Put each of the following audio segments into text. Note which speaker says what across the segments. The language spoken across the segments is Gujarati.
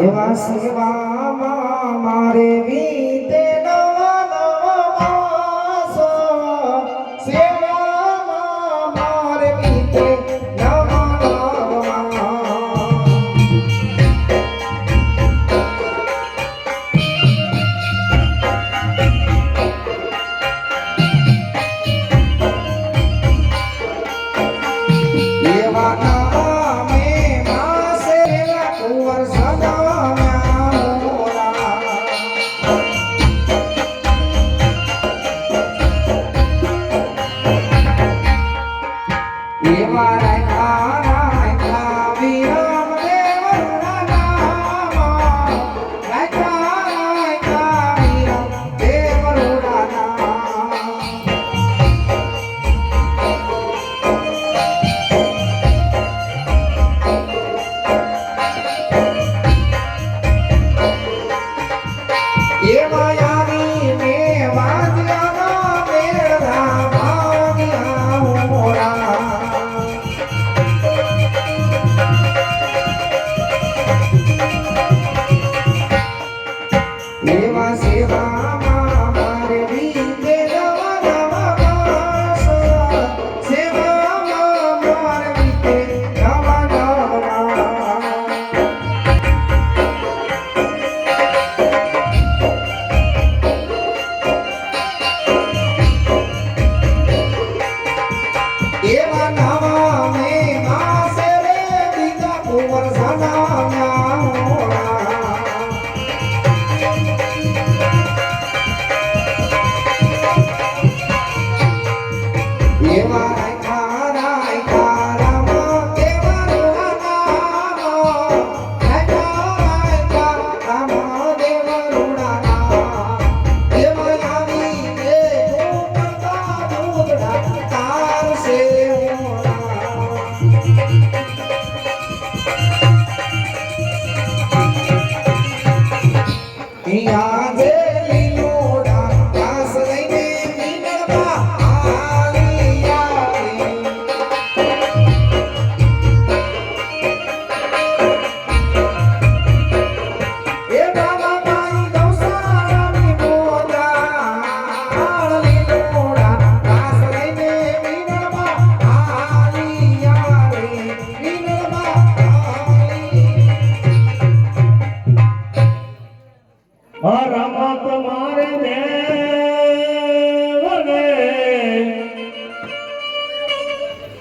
Speaker 1: એવા સેવામાં મારે વીતે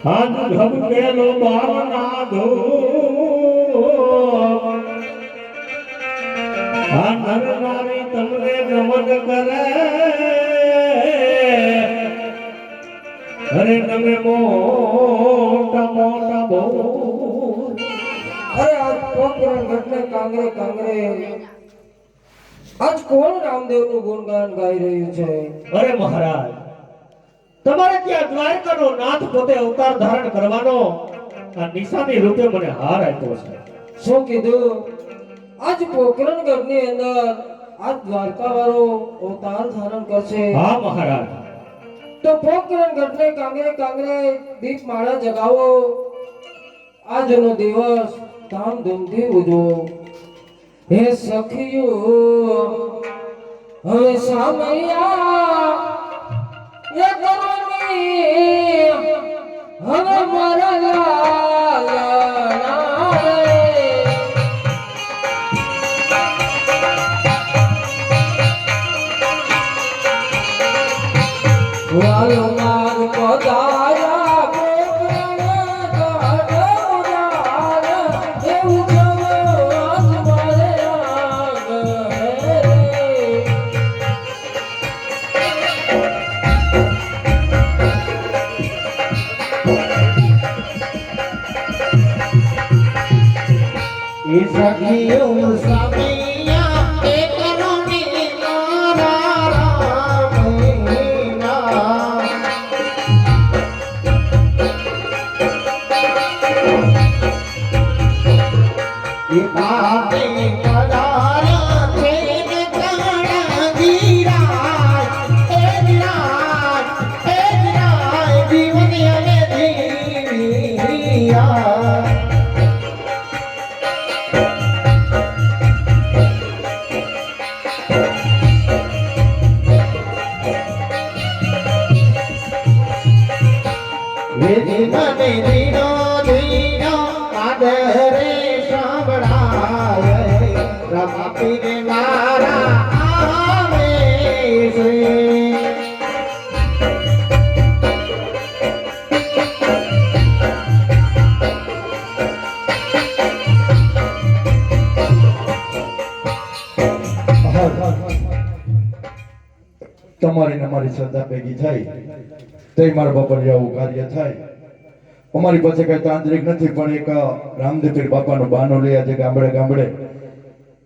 Speaker 2: આજ ધબકેલો બારના ધો આ નર નારી તમને નમન કરે. અરે તમે મોટા મોટા બહુ
Speaker 1: અરે આજ કોણ ઘટને કાંગરે કાંગરે. આજ કોણ રામદેવનું ગુણગાન ગાઈ રહ્યું છે?
Speaker 2: અરે મહારાજ તમારે ત્યાં દ્વારકાનો નાથ પોતે અવતાર ધારણ કરવાનો આ નિશાની રૂપે મને હાર આપ્યો છે.
Speaker 1: શું કીધું? આજ પોકરણની અંદર આ દ્વારકા વાળો અવતાર ધારણ કરશે.
Speaker 2: હા મહારાજ.
Speaker 1: તો પોકરણ ગઢને કાંગરે કાંગરે દીપ માળા જગાવો. આજનો દિવસ ધામધૂમથી ઉજવો. હે સખીઓ હવે સામૈયા એ કરવાની હવે મારા લાલાના
Speaker 2: એ સખીઓ
Speaker 1: સામૈયા
Speaker 3: તમારી ને અમારી શ્રદ્ધા ભેગી થાય. તે મારા બાપા આવું કાર્ય થાય. અમારી પાસે કઈ તાંત્રિક નથી, પણ એક રામદેવપીર બાપાનો બાનો લઈ આજે ગામડે ગામડે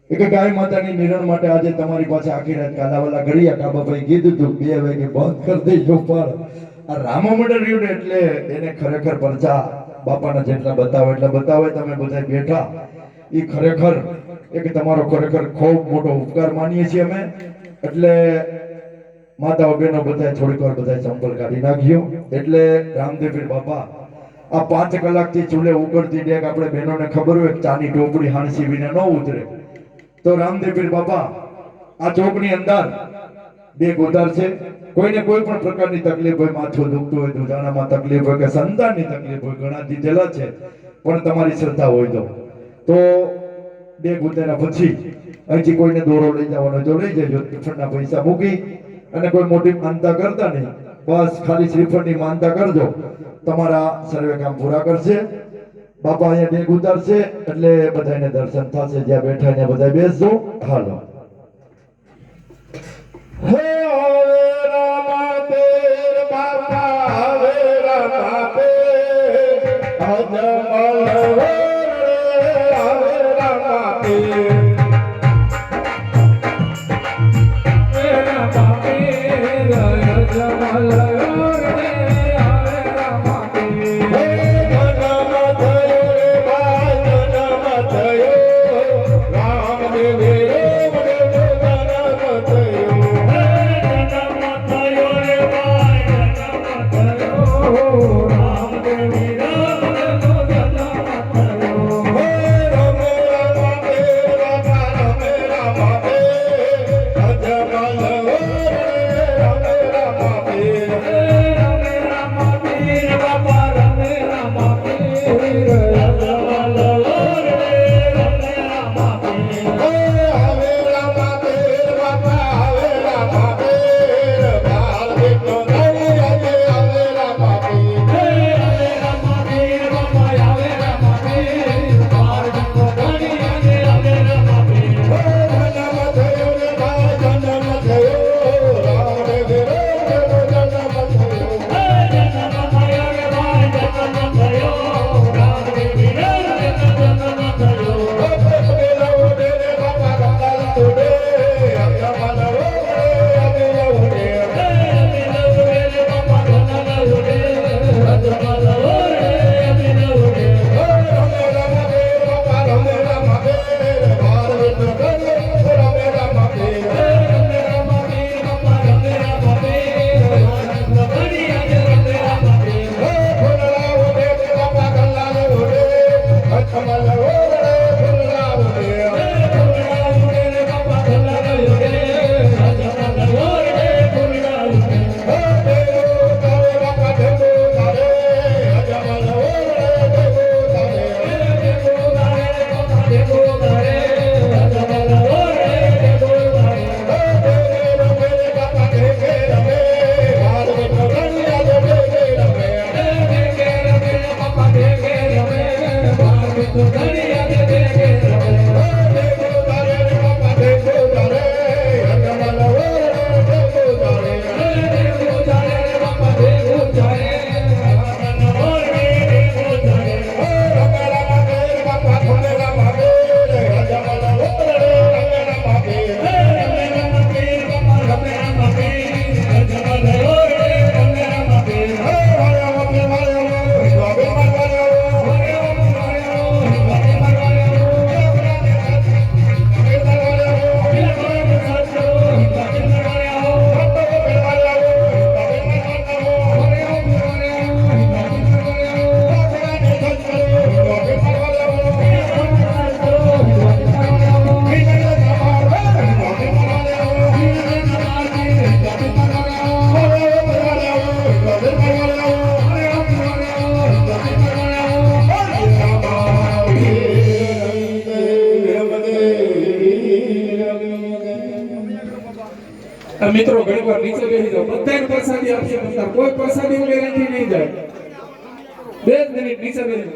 Speaker 3: એક ગાય માતાની નિરણ માટે આજે તમારી પાસે આખી રાત કાલાવાલા ઘડિયા કાબાભાઈ કીધું તું, બે વાગે બંધ કરી દેજો, પણ આ રામા મંડળ રહ્યું ને એટલે એને ખરેખર પરચા બાપાના જેટલા બતાવે એટલા બતાવે, તમે બધા બેઠા. એ ખરેખર એક તમારો ખરેખર ખૂબ મોટો ઉપકાર માનીએ છીએ અમે. એટલે માતાઓ બહેનો બધા થોડીક વાર બધા સંપલ કાઢી નાખ્યો. એટલે રામદેવીર બાપા, આ પાંચ કલાકથી ચૂલે ઉકળતી ડેક આપણે બહેનોને ખબર હોય ચાની ટોપડી હાણસી વિના ન ઉતરે. તો રામદેવપીર બાપા, આ ચોકની અંદર બે ગોદાર છે. કોઈને કોઈ પણ પ્રકારની તકલીફ હોય, માથું દુખતું હોય, દુધાણામાં તકલીફ હોય કે સંતાનની તકલીફ હોય, ઘણા દીધેલા છે, પણ તમારી શ્રદ્ધા હોય તો. તો બે ગુંદાના પછી અહીંથી કોઈને દોરો લઈ જવાનો જો લઈ જજો, શ્રીફળના પૈસા મૂકી અને કોઈ મોટી માનતા કરતા નહીં. બસ ખાલી શ્રીફળની માનતા કરજો. તમારા સર્વે કામ પૂરા કરશે. બાપા અહીંયા બે ઉતારશે એટલે બધાને દર્શન થશે. જ્યાં બેઠા ત્યાં બધા બેસજો. હાલો.
Speaker 4: હે 我
Speaker 5: 可 મિત્રો, ઘણી વાર નીચે બેસી જાઓ. બધાને પ્રસાદી આપશે બધા કોઈ પ્રસાદી વગેરેથી નહીં જાય. બે મિનિટ નીચે બેસી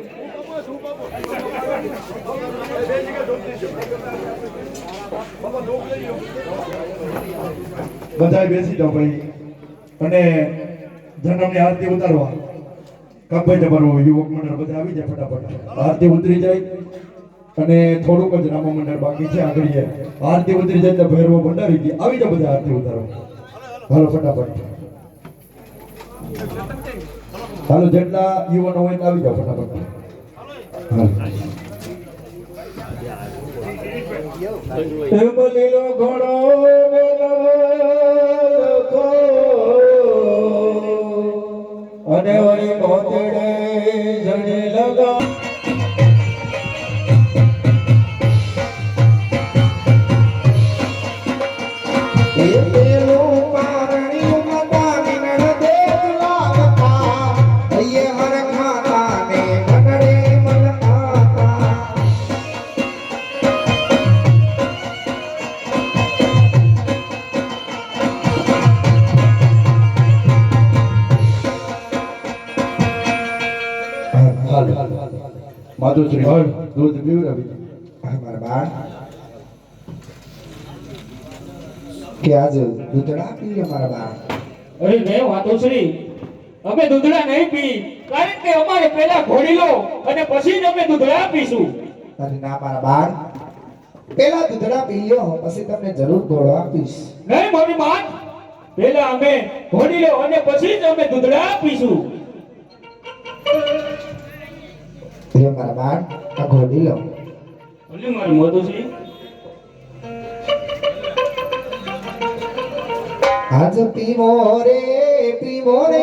Speaker 3: બધા બેસી જાઓ ભાઈ. અને જન્મની આરતી ઉતારવા. કાકભાઈ જવાનો યુવક મંડળ બધા આવી જાય ફટાફટ. આરતી ઉતરી જાય. અને થોડુંક જ રામા મંડળ બાકી છે, આગળ. આરતી ઉતરી જાય તો ભૈરવો ભંડારી ગઈ આવી જાય બધા આરતી ઉતારો. હાલો, ફટાફટ. હાલો, જેટલા યુવાનો હોય આવી જાઓ ફટાફટ. હાલો. લીલો ઘોડો અને વળી મોતડે જડે લગા માધુશ્રી હોય દૂધ પીવડાવી
Speaker 1: મારા બાળ. કે આજે દૂધડા પીએ મારા બાળ.
Speaker 2: અરે રે માધુશ્રી. અમે દૂધડા નહીં પી. કારણ કે અમારે પહેલા ઘોડી લો અને પછી જ અમે દૂધડા પીશું.
Speaker 1: અરે ના મારા બાળ. પેલા દૂધડા પી લો પછી તમને જરૂર ઘોડો આપીશ.
Speaker 2: નહીં મારી માત. પેલા અમે ઘોડી લો અને પછી જ અમે દૂધડા પીશું.
Speaker 1: લ્યો મારા બાળ આ ઘોડી લો
Speaker 2: ભલે મારી મોતુશ્રી
Speaker 1: આજ પીવો રે પીવો રે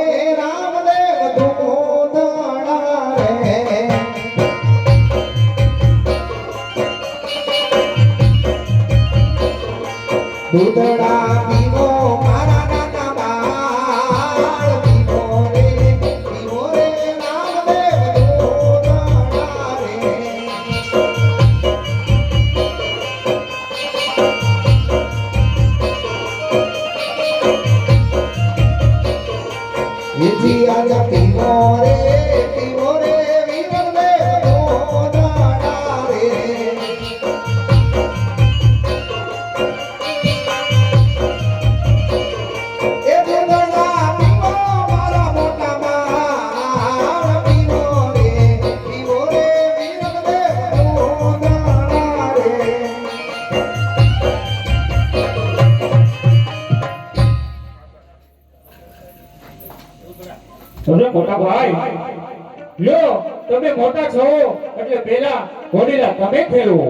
Speaker 2: પહેલા ઘોડીલા તમે ફેરવો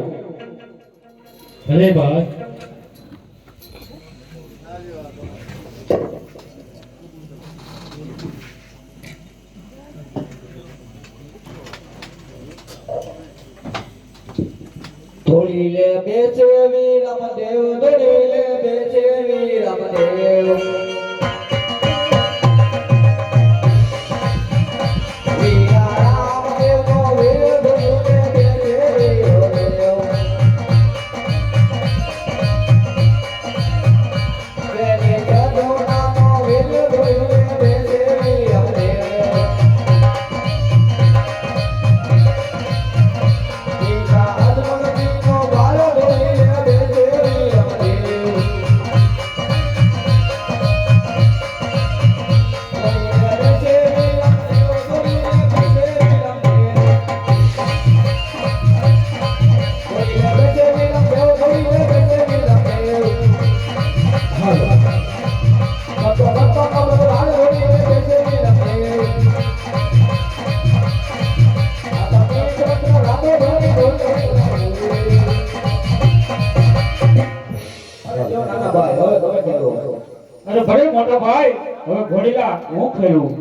Speaker 2: અરે ભાઈ.
Speaker 6: ધોળીલે બેચે વીરમદેવ ધોળીલે બેચે થોડી
Speaker 2: મોટા ભાઈ, હવે ઘોડીલા હું થયું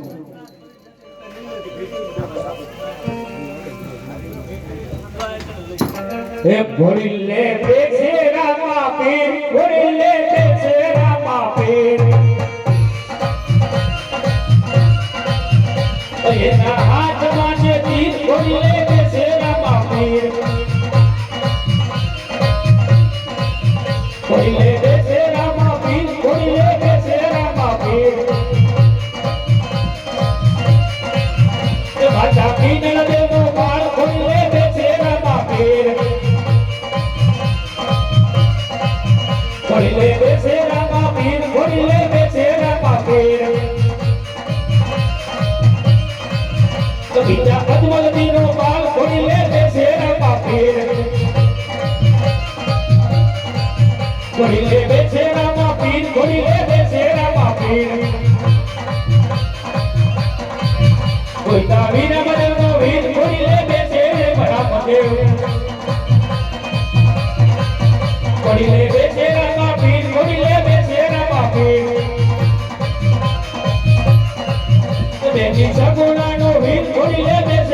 Speaker 2: હે ઘોડી લે બેસે રામા પીર ઘોડી લે બેસે રામા પીર. એના હાથમાં છે તીર ઘોડી
Speaker 7: করিলে বেচেরা পাপীর করিলে বেচেরা পাপীর কবিতা পদ্মল দিন পাল করিলে বেচেরা পাপীর করিলে বেচেরা পাপীর করিলে বেচেরা পাপীর কইতা বিনা વીર ખોલી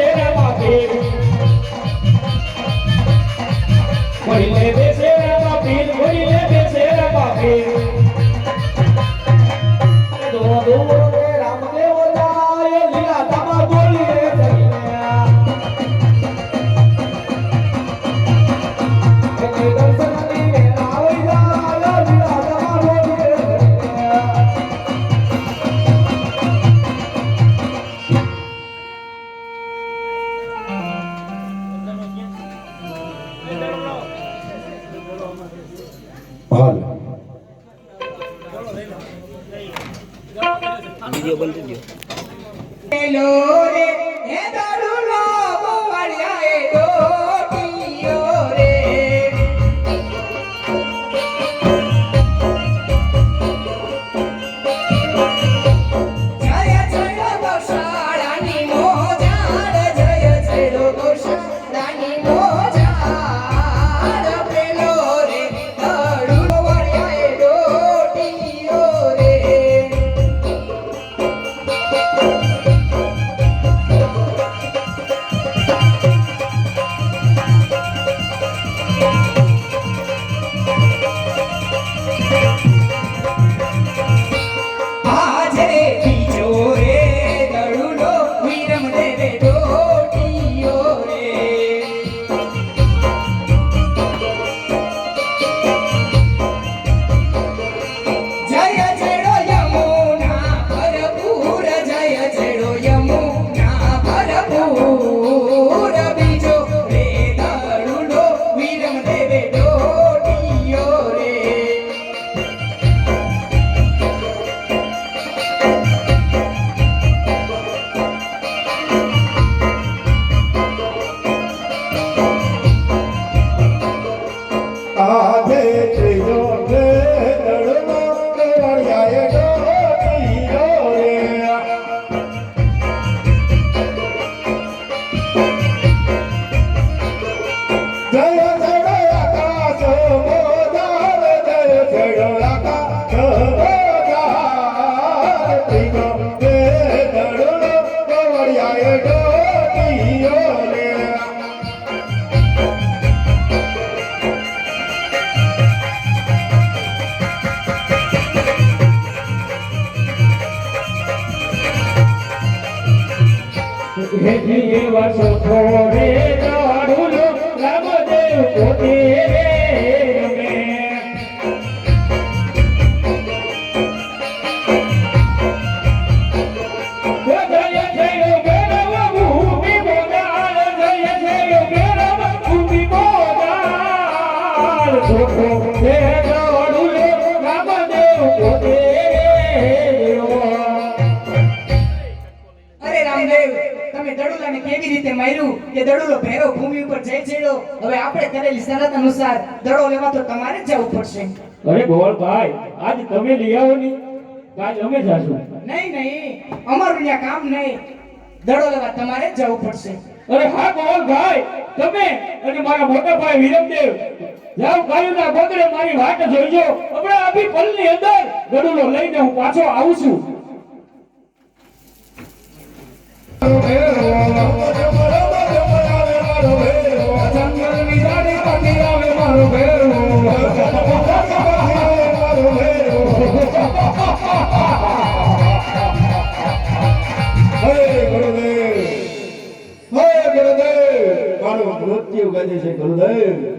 Speaker 2: I'm so poor માર્યું કે દડોલો ભેરો ભૂમિ ઉપર જઈ ચડ્યો. હવે આપણે કરેલી શરત અનુસાર દડો લેવા તો તમારે જ જવું પડશે.
Speaker 7: અરે ગોળ ભાઈ આજ તમે લઈ આવો ની કાલ અમે જાશું.
Speaker 2: નહીં નહીં અમારું ત્યાં કામ નહીં. દડો લેવા તમારે જ જવું પડશે.
Speaker 7: અરે હા ગોળ ભાઈ તમે અને મારા મોટા ભાઈ વિરમદેવ જાવ કાયુના ગોદરે મારી વાટ જોઈજો. આપણે અભી પલની અંદર ગડુલો લઈને હું પાછો આવું છું.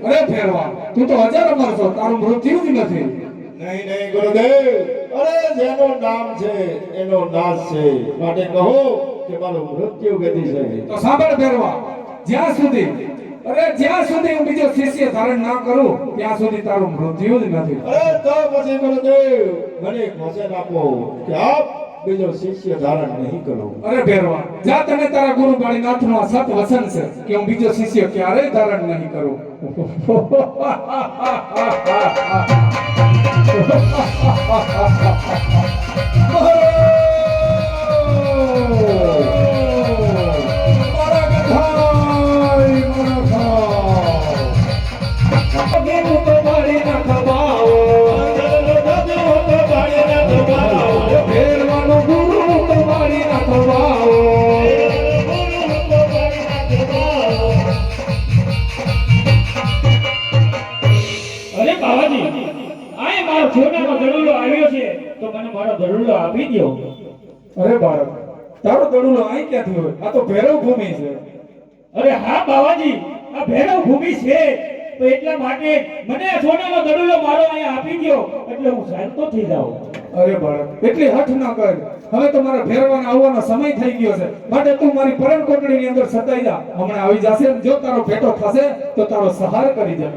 Speaker 5: અરે ફેરવા તું તો હજાર અમર તારું મૃત્યુ જ નથી
Speaker 4: નહીં નહીં ગુરુદેવ અરે જેનું નામ છે એનો નાશ છે માટે કહો કે મારું મૃત્યુ ગતિ છે
Speaker 5: તો સાંભળ ફેરવા જ્યાં સુધી અરે જ્યાં સુધી હું બીજો શિષ્ય ધારણ ના કરું ત્યાં સુધી તારું મૃત્યુ જ નથી.
Speaker 4: અરે તો પછી ગુરુદેવ મને વચન આપો કે આપ બીજો શિષ્ય ધારણ નહીં કરો.
Speaker 5: અરે ભેરવા જા તને તારા ગુરુ બાળીનાથનો આ સત વચન છે કે હું બીજો શિષ્ય ક્યારેય ધારણ નહીં કરું.
Speaker 8: મારા
Speaker 5: અહીં ક્યાંથી હોય? આ તો ભૈરવ ભૂમિ છે.
Speaker 2: અરે હા બાવાજી આ ભૈરવ ભૂમિ છે. તો એટલા માટે મને સોનાનો દડુલો મારો અહીંયા આપી ગયો એટલે હું શાંતો થઈ જાઉં.
Speaker 5: અરે બાળક એટલી હઠ ન કર. હવે તો મારા ભેરવાના આવવાનો સમય થઈ ગયો છે. માટે તું મારી પરણ કોટડીની અંદર સતાઈ જા. હમણાં આવી જશે જો તારો ભેટો થશે તો તારો સહાર કરી દે.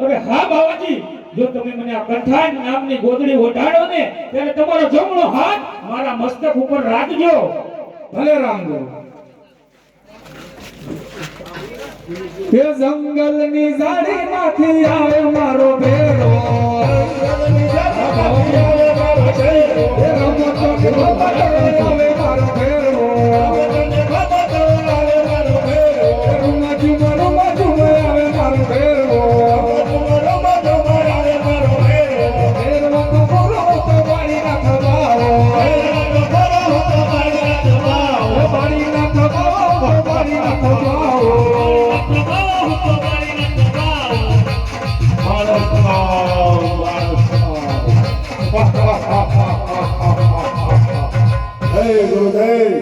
Speaker 2: હવે હા બાવાજી જો તમે મને આ કંઠાન નામની ગોદડી ઓઢાડો ને ત્યારે તમારો જમણો હાથ મારા મસ્તક ઉપર રાખજો.
Speaker 5: ભલે રામદેવની જંગલની ઝાડીમાંથી આવે મારો ભેરો. રમતો આવે મારો ભેરો.
Speaker 4: હે ગુરુદેવ.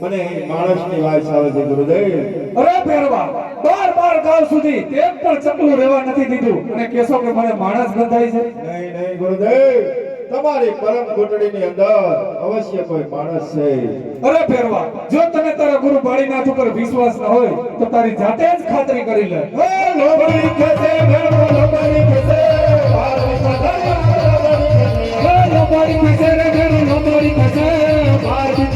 Speaker 4: મને માણસની વાસ આવે છે ગુરુદેવ.
Speaker 5: અરે ભેરવા બાર બાર ગાવ સુધી એક પણ ચકલું રહેવા નથી દીધું. અને કેશો કે મને માણસ બંધાય છે?
Speaker 4: નહીં નહીં ગુરુદેવ. તમારી પરમ કોટડીની અંદર અવશ્ય કોઈ માણસ છે.
Speaker 5: અરે ભેરવા જો તને તારા ગુરુ બાળીનાથ ઉપર વિશ્વાસ ન હોય તો તારી જાતે જ ખાતરી કરી લે.
Speaker 4: લોબડી ખેસે ભેરવો લોબડી ખેસે પધારી
Speaker 5: હે લોબાડી ખસે રે ભેરો લોબાડી ખસે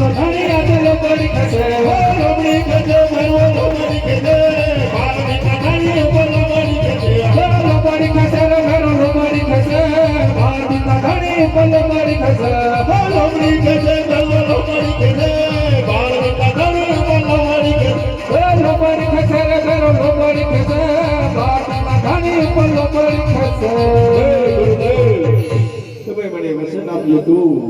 Speaker 5: ધણી આજે લોબાડી ખસે હે લોબડી ખસે ભેરો લોબાડી ખસે પાર્વતી તો ધણી ઉપર ખસે હે લોબાડી ખસે રે ભેરો ખસે પાર્વતી તો ધણી ઉપર ખસે હે લોબડી ખસે ભેરો લોબાડી ખસે પાર્વતી તો ધણી ઉપર ખસે હે લોબાડી ખસે રે ભેરો લોબાડી ખસે તો ધણી ઉપર લોબાડી ખસે
Speaker 4: તમે મને વચન આપ્યું તું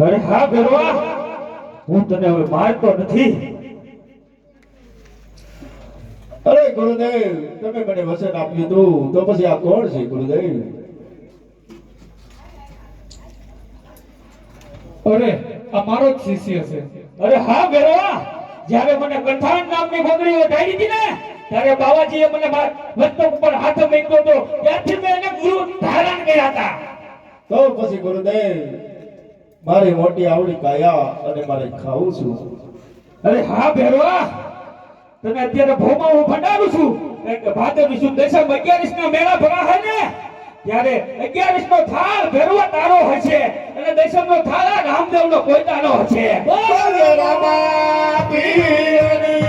Speaker 2: અરે હા ભેરવા. હું તને હવે મારતો નથી.
Speaker 4: અરે ગુરુદેવ તમે મને વચન આપ્યું તું તો પછી આ કોણ છે ગુરુદેવ?
Speaker 5: અરે આ મારો જ શિષ્ય છે.
Speaker 2: અરે હા ભેરવા. જ્યારે મને કંઠાણ નામની ગોદડી ઓઢાડી હતી ને ત્યારે બાવાજીએ મને મસ્તક ઉપર હાથ મૂક્યો હતો. ત્યારથી મેં એને ગુરુ ધારણ કર્યા હતા.
Speaker 4: તો પછી ગુરુદેવ મારી મોટી આવડી કાયા અને મારે ખાવું છું.
Speaker 2: અરે હા, ભેરવા! તને અત્યારે ભોમાં હું ભંડારું છું. કે ભાદરવી સુદ દશમ અગિયારીસ ના મેળા ભરાશે ને? ત્યારે અગિયારીસ નો થાળ ભેરવા તારો હશે અને દશમ નો થાળ રામદેવ નો પોતાનો હશે.
Speaker 4: રામા, પીર